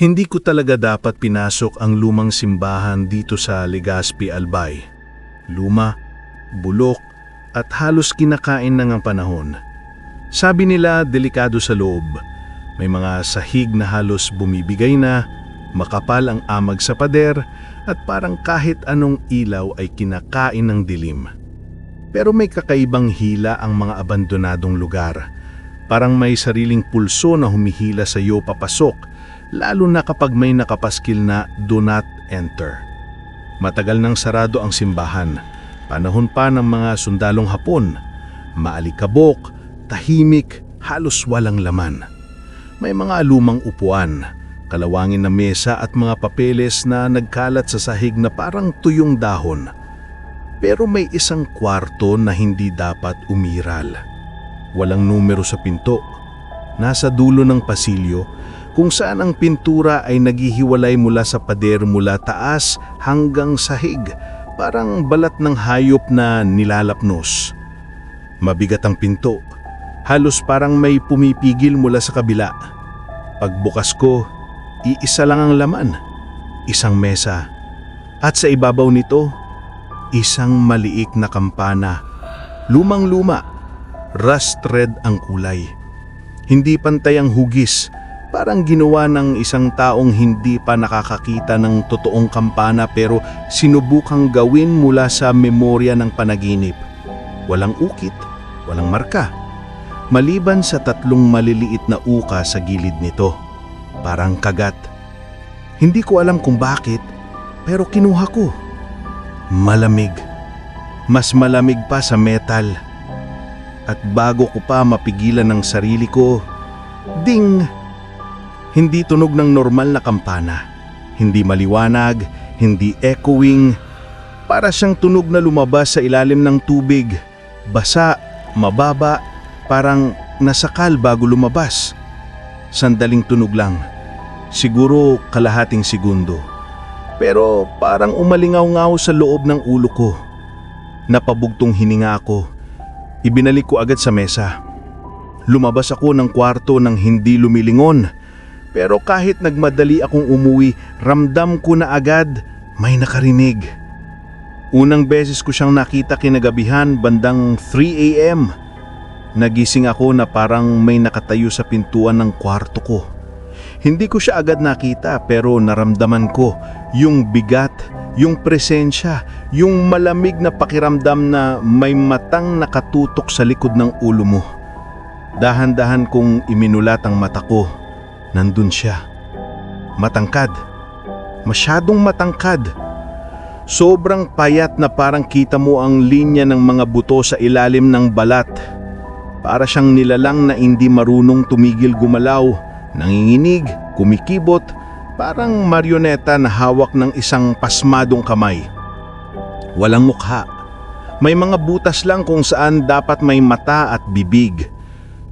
Hindi ko talaga dapat pinasok ang lumang simbahan dito sa Legazpi, Albay. Luma, bulok, at halos kinakain na ng panahon. Sabi nila delikado sa loob. May mga sahig na halos bumibigay na, makapal ang amag sa pader, at parang kahit anong ilaw ay kinakain ng dilim. Pero may kakaibang hila ang mga abandonadong lugar. Parang may sariling pulso na humihila sa iyo papasok, lalo na kapag may nakapaskil na do not enter. Matagal nang sarado ang simbahan, panahon pa ng mga sundalong hapon, maalikabok, tahimik, halos walang laman. May mga lumang upuan, kalawangin na mesa at mga papeles na nagkalat sa sahig na parang tuyong dahon. Pero may isang kwarto na hindi dapat umiral. Walang numero sa pinto. Nasa dulo ng pasilyo kung saan ang pintura ay naghihiwalay mula sa pader mula taas hanggang sahig, parang balat ng hayop na nilalapnos. Mabigat ang pinto, halos parang may pumipigil mula sa kabila. Pagbukas ko, iisa lang ang laman, isang mesa. At sa ibabaw nito, isang maliik na kampana. Lumang-luma, rust red ang kulay. Hindi pantay ang hugis, parang ginawa ng isang taong hindi pa nakakakita ng totoong kampana pero sinubukang gawin mula sa memorya ng panaginip. Walang ukit, walang marka. Maliban sa tatlong maliliit na uka sa gilid nito, parang kagat. Hindi ko alam kung bakit, pero kinuha ko. Malamig. Mas malamig pa sa metal. At bago ko pa mapigilan ng sarili ko, ding! Hindi tunog ng normal na kampana. Hindi maliwanag, hindi echoing. Para siyang tunog na lumabas sa ilalim ng tubig. Basa, mababa, parang nasakal bago lumabas. Sandaling tunog lang. Siguro kalahating segundo. Pero parang umalingaw-ngaw sa loob ng ulo ko. Napabugtong hininga ako. Ibinalik ko agad sa mesa. Lumabas ako ng kwarto ng hindi lumilingon. Pero kahit nagmadali akong umuwi, ramdam ko na agad may nakarinig. Unang beses ko siyang nakita kinagabihan bandang 3 a.m. Nagising ako na parang may nakatayo sa pintuan ng kwarto ko. Hindi ko siya agad nakita pero naramdaman ko yung bigat, yung presensya, yung malamig na pakiramdam na may matang nakatutok sa likod ng ulo mo. Dahan-dahan kong iminulat ang mata ko. Nandun siya. Matangkad. Masyadong matangkad. Sobrang payat na parang kita mo ang linya ng mga buto sa ilalim ng balat. Para siyang nilalang na hindi marunong tumigil gumalaw, nanginginig, kumikibot, parang marioneta na hawak ng isang pasmadong kamay. Walang mukha. May mga butas lang kung saan dapat may mata at bibig.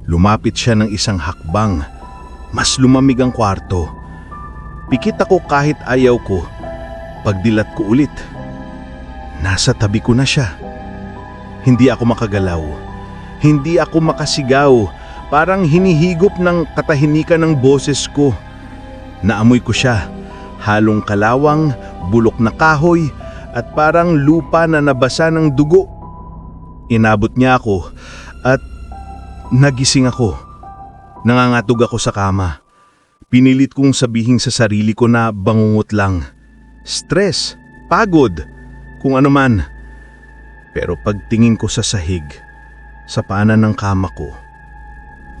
Lumapit siya ng isang hakbang. Mas lumamig ang kwarto. Pikit ako kahit ayaw ko. Pagdilat ko ulit. Nasa tabi ko na siya. Hindi ako makagalaw. Hindi ako makasigaw. Parang hinihigop ng katahimikan ng boses ko. Naamoy ko siya. Halong kalawang, bulok na kahoy, at parang lupa na nabasa ng dugo. Inabot niya ako at nagising ako. Nangangatog ako sa kama. Pinilit kong sabihin sa sarili ko na bangungot lang. Stress, pagod, kung ano man. Pero pagtingin ko sa sahig, sa paanan ng kama ko,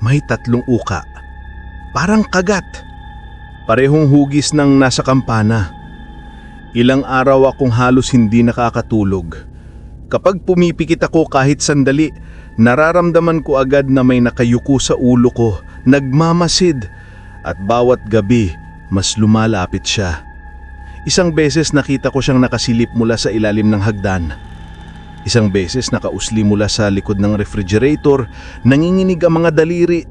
may tatlong uka. Parang kagat. Parehong hugis ng nasa kampana. Ilang araw akong halos hindi nakakatulog. Kapag pumipikit ako kahit sandali, nararamdaman ko agad na may nakayuko sa ulo ko, nagmamasid, at bawat gabi mas lumalapit siya. Isang beses nakita ko siyang nakasilip mula sa ilalim ng hagdan. Isang beses nakausli mula sa likod ng refrigerator, nanginginig ang mga daliri.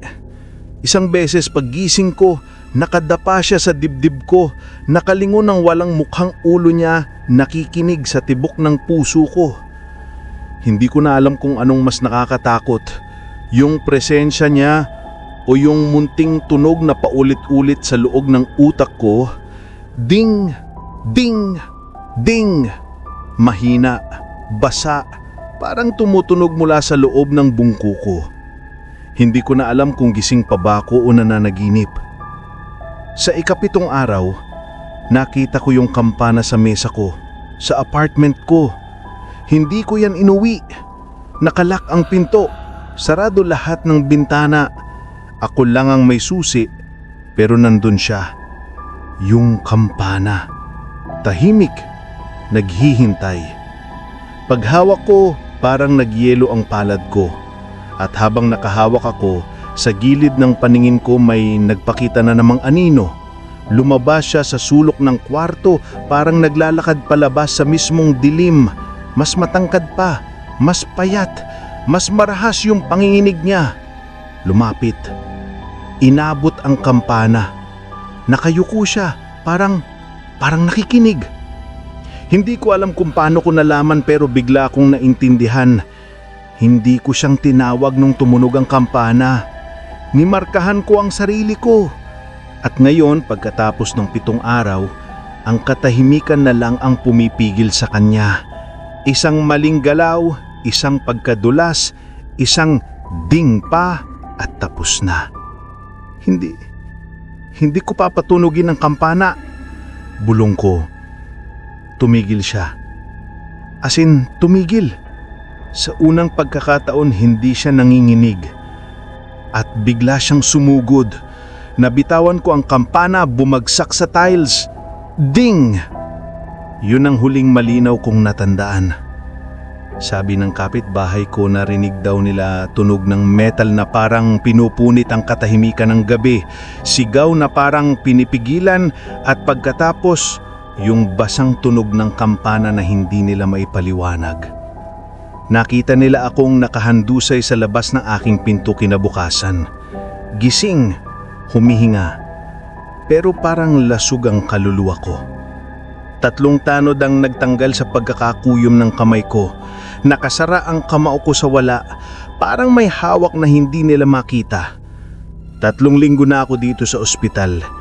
Isang beses paggising ko, nakadapa siya sa dibdib ko, nakalingon ng walang mukhang ulo niya, nakikinig sa tibok ng puso ko. Hindi ko na alam kung anong mas nakakatakot, yung presensya niya o yung munting tunog na paulit-ulit sa loob ng utak ko, ding, ding, ding, mahina, basa, parang tumutunog mula sa loob ng bungko ko. Hindi ko na alam kung gising pa ba ako o nananaginip. Sa ikapitong araw, nakita ko yung kampana sa mesa ko, sa apartment ko. Hindi ko yan inuwi. Nakalak ang pinto, sarado lahat ng bintana. Ako lang ang may susi, pero nandun siya. Yung kampana. Tahimik, naghihintay. Paghawak ko, parang nagyelo ang palad ko. At habang nakahawak ako, sa gilid ng paningin ko may nagpakita na namang anino. Lumabas siya sa sulok ng kwarto, parang naglalakad palabas sa mismong dilim. Mas matangkad pa, mas payat, mas marahas yung panginginig niya. Lumapit. Inabot ang kampana. Nakayuko siya, parang, parang nakikinig. Hindi ko alam kung paano ko nalaman pero bigla akong naintindihan. Hindi ko siyang tinawag nung tumunog ang kampana. Nimarkahan ko ang sarili ko. At ngayon, pagkatapos ng pitong araw, ang katahimikan na lang ang pumipigil sa kanya. Isang maling galaw, isang pagkadulas, isang ding pa at tapos na. Hindi, hindi ko papatunugin ang kampana. Bulong ko. Tumigil siya. As in, tumigil. Sa unang pagkakataon hindi siya nanginginig. At bigla siyang sumugod. Nabitawan ko ang kampana bumagsak sa tiles. Ding! Yun ang huling malinaw kong natandaan. Sabi ng kapitbahay ko narinig daw nila tunog ng metal na parang pinupunit ang katahimikan ng gabi, sigaw na parang pinipigilan at pagkatapos yung basang tunog ng kampana na hindi nila maipaliwanag. Nakita nila akong nakahandusay sa labas ng aking pinto kinabukasan. Gising, humihinga, pero parang lasug ang kaluluwa ko. Tatlong tanod ang nagtanggal sa pagkakakuyom ng kamay ko. Nakasara ang kamao ko sa wala, parang may hawak na hindi nila makita. Tatlong linggo na ako dito sa ospital.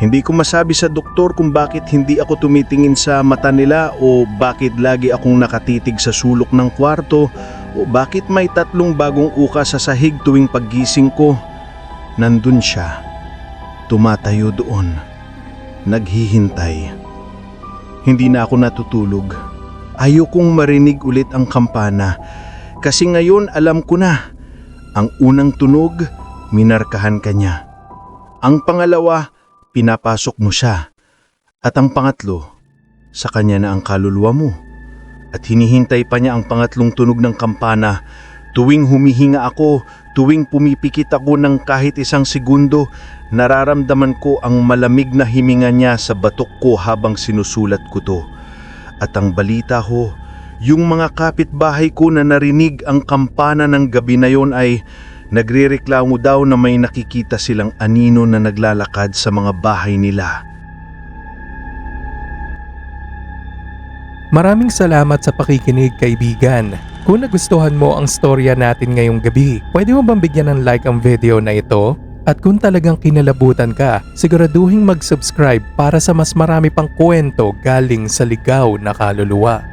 Hindi ko masabi sa doktor kung bakit hindi ako tumitingin sa mata nila o bakit lagi akong nakatitig sa sulok ng kwarto o bakit may tatlong bagong uka sa sahig tuwing paggising ko. Nandun siya. Tumatayo doon. Naghihintay. Hindi na ako natutulog. Ayokong marinig ulit ang kampana kasi ngayon alam ko na. Ang unang tunog, minarkahan ka niya. Ang pangalawa, pinapasok mo siya. At ang pangatlo, sa kanya na ang kaluluwa mo. At hinihintay pa niya ang pangatlong tunog ng kampana. Tuwing humihinga ako, tuwing pumipikit ako ng kahit isang segundo, nararamdaman ko ang malamig na himinga niya sa batok ko habang sinusulat ko to. At ang balita ho, yung mga kapitbahay ko na narinig ang kampana ng gabi na yon ay nagrereklamo daw na may nakikita silang anino na naglalakad sa mga bahay nila. Maraming salamat sa pakikinig kaibigan. Kung nagustuhan mo ang storya natin ngayong gabi, pwede mo bang bigyan ng like ang video na ito? At kung talagang kinalabutan ka, siguraduhin mag-subscribe para sa mas marami pang kwento galing sa ligaw na kaluluwa.